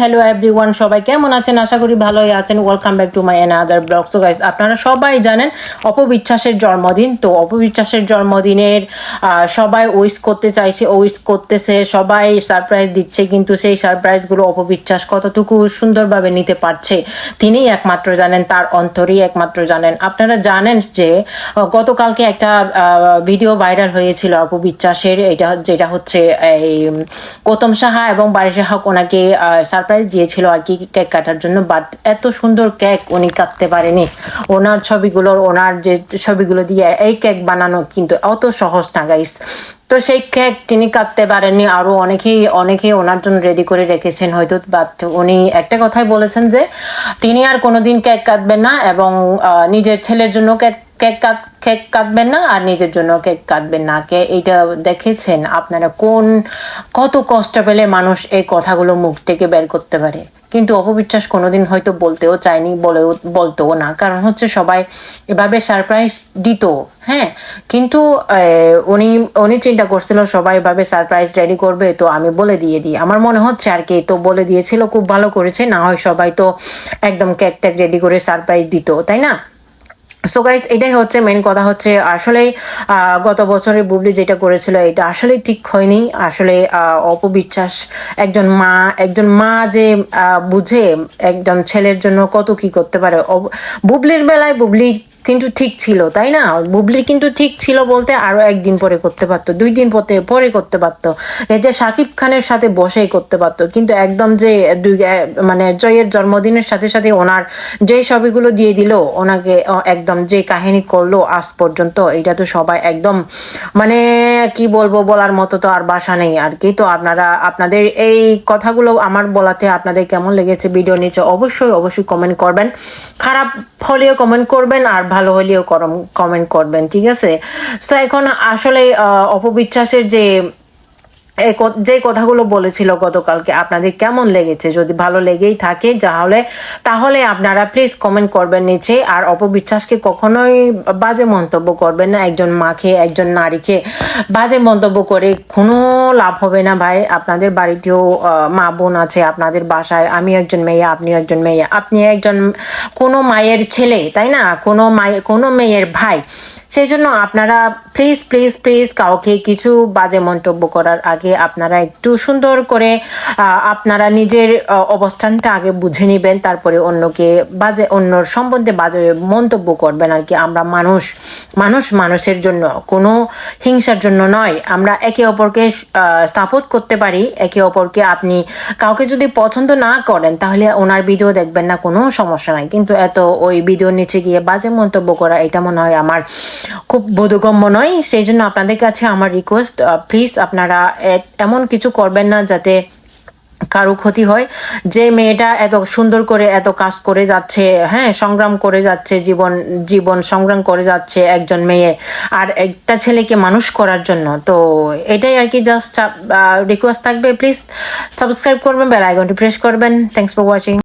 Hello everyone সবাই কেমন আছেন? আশা করি ভালোই আছেন। Welcome back to my another blog so guys আপনারা সবাই জানেন অপবিশ্বাসের জন্মদিন। তো অপবিশ্বাসের জন্মদিনের সবাই উইশ করতে চাইছে উইশ করতেছে, সবাই সারপ্রাইজ দিচ্ছে, কিন্তু সেই সারপ্রাইজগুলো অপবিশ্বাস কতটুকু সুন্দরভাবে নিতে পারছে, তিনিই একমাত্র জানেন, তার অন্তরেই একমাত্র জানেন। আপনারা জানেন যে গতকালকে একটা ভিডিও ভাইরাল হয়েছিল অপবিশ্বাসের, এটা, যেটা হচ্ছে এই গৌতম সাহা এবং বারিশা ওনাকে সারপ্রাইজ দিয়েছিল আর কি কেক কাটার জন্য বাট এত সুন্দর কেক উনি কাটতে পারেনি। ওনার ছবিগুলোর, ওনার যে ছবিগুলো দিয়ে এই কেক বানানো কিন্তু অত সহজ না গাইস তো সেই কেক তিনি কাটতে পারেননি, আরও অনেকেই অনেকেই ওনার জন্য রেডি করে রেখেছেন হয়তো বাট উনি একটা কথাই বলেছেন যে, তিনি আর কোনোদিন কেক কাটবেন না এবং নিজের ছেলের জন্য কেক কেক কেক কাটবেন না আর নিজের জন্য কেক কাটবেন না। কে এইটা দেখেছেন আপনারা কোন, কত কষ্ট পেলে মানুষ এই কথাগুলো মুখ থেকে বের করতে পারে? কিন্তু অপবিশ্বাস কোনোদিন হয়তো বলতেও চায়নি, বলেও, বলতেও না। কারণ হচ্ছে সবাই এভাবে সারপ্রাইজ দিত হ্যাঁ? কিন্তু উনি উনি চিন্তা করছিল সবাই এভাবে সারপ্রাইজ রেডি করবে, তো আমি বলে দিয়ে দিই। আমার মনে হচ্ছে আর কি, তো বলে দিয়েছিল, খুব ভালো করেছে। না হয় সবাই তো একদম কেক ট্যাক রেডি করে সারপ্রাইজ দিত, তাই না? সো গাইজ এটাই হচ্ছে মেন কথা হচ্ছে আসলে গত বছরে বুবলি যেটা করেছিল, এটা আসলে ঠিক হয়নি। আসলে অপবিশ্বাস, একজন মা একজন মা যে বুঝে একজন ছেলের জন্য কত কি করতে পারে। বুবলির বেলায় বুবলি কিন্তু ঠিক ছিল, তাই না? বুবলি কিন্তু ঠিক ছিল বলতে আরও একদিন পরে করতে পারতো, দুই দিন পরে পরে করতে পারতো। এতে সাকিব খানের সাথে বসেই করতে পারতো, কিন্তু একদম যে দুই মানে জয়ের জন্মদিনের সাথে সাথে ওনার যে ছবিগুলো দিয়ে দিল, ওনাকে একদম যে কাহিনী করল আজ পর্যন্ত, এটা তো সবাই একদম মানে কি বলব বলার মতো তো আর বাসা নেই আর কি। তো আপনারা, আপনাদের এই কথাগুলো আমার বলাতে আপনাদের কেমন লেগেছে ভিডিও নিচে অবশ্যই অবশ্যই কমেন্ট করবেন। খারাপ হলেও কমেন্ট করবেন, আর ভালো হলেও কমেন্ট করবেন ঠিক আছে? তো এখন আসলে অপবিশ্বাসের যে যে কথাগুলো বলেছিল গতকালকে, আপনাদের কেমন লেগেছে? যদি ভালো লেগেই থাকে তাহলে তাহলে আপনারা প্লিজ কমেন্ট করবেন নিচে, আর অপবিশ্বাসকে কখনোই বাজে মন্তব্য করবেন না। একজন মাকে, একজন নারীকে বাজে মন্তব্য করে কোনো লাভ হবে না, ভাই। আপনাদের বাড়িতেও মা বোন আছে, আপনাদের বাসায় আমি একজন মেয়ে আপনি একজন মেয়ে। আপনি একজন কোনো মায়ের ছেলে, তাই না? কোনো মায়ের কোনো মেয়ের ভাই। সেই জন্য আপনারা প্লিজ প্লিজ প্লিজ কাউকে কিছু বাজে মন্তব্য করার আগে আপনারা একটু সুন্দর করে আপনারা নিজের অবস্থানটা আগে বুঝে নেবেন, তারপরে অন্যকে বাজে, অন্যর সম্বন্ধে বাজে মন্তব্য করবেন আর কি। আমরা মানুষ মানুষ মানুষের জন্য, কোনো হিংসার জন্য নয়। আমরা একে অপরকে সাপোর্ট করতে পারি। একে অপরকে আপনি কাউকে যদি পছন্দ না করেন, তাহলে ওনার ভিডিও দেখবেন না, কোনো সমস্যা নাই। কিন্তু এত ওই ভিডিওর নিচে গিয়ে বাজে মন্তব্য করা, এটা মনে হয় আমার খুব বোধগম্য নয়। সেই জন্য আপনাদের কাছে আমার রিকোয়েস্ট প্লিজ আপনারা এমন কিছু করবেন না যাতে কারও ক্ষতি হয়। যে মেয়েটা এত সুন্দর করে এত কাজ করে যাচ্ছে হ্যাঁ সংগ্রাম করে যাচ্ছে জীবন জীবন সংগ্রাম করে যাচ্ছে একজন মেয়ে আর একটা ছেলেকে মানুষ করার জন্য। তো এটাই আর কি জাস্ট রিকোয়েস্ট থাকবে। প্লিজ সাবস্ক্রাইব করবেন বেল আইকনটি প্রেস করবেন। Thanks for watching